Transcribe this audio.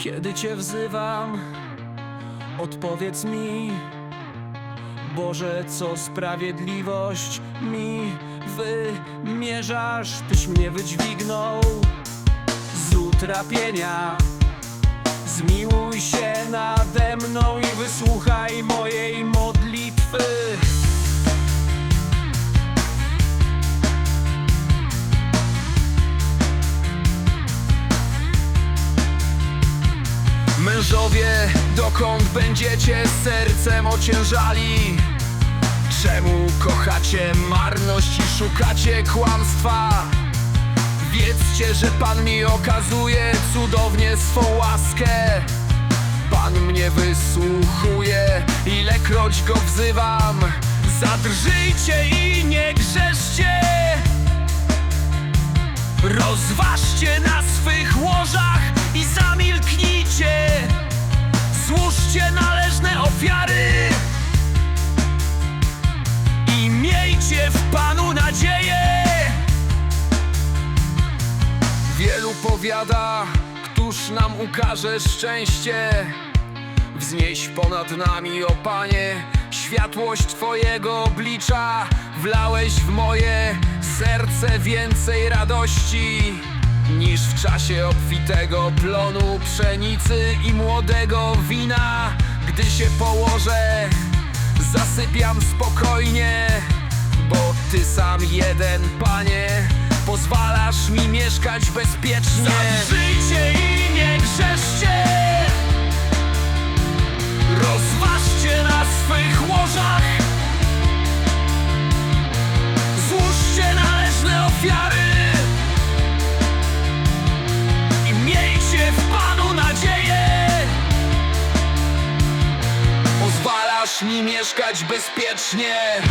Kiedy Cię wzywam, odpowiedz mi, Boże, co sprawiedliwość mi wymierzasz, Tyś mnie wydźwignął z utrapienia. Zmiłuj się nade mną i wysłuchaj mojej Mężowie, dokąd będziecie sercem ociężali? Czemu kochacie marność i szukacie kłamstwa? Wiedzcie, że Pan mi okazuje cudownie swą łaskę Pan mnie wysłuchuje, ilekroć go wzywam Zadrżyjcie i nie grzeszcie Wielu powiada, któż nam ukaże szczęście. Wznieś ponad nami, o Panie, światłość Twojego oblicza. Wlałeś w moje serce więcej radości Niż w czasie obfitego plonu pszenicy i młodego wina. Gdy się położę, zasypiam spokojnie Bo Ty sam jeden, Panie, mieszkać bezpiecznie. Zadrzyjcie i nie grzeszcie Rozważcie na swych łożach. Złóżcie należne ofiary. I miejcie w Panu nadzieję. Pozwalasz mi mieszkać bezpiecznie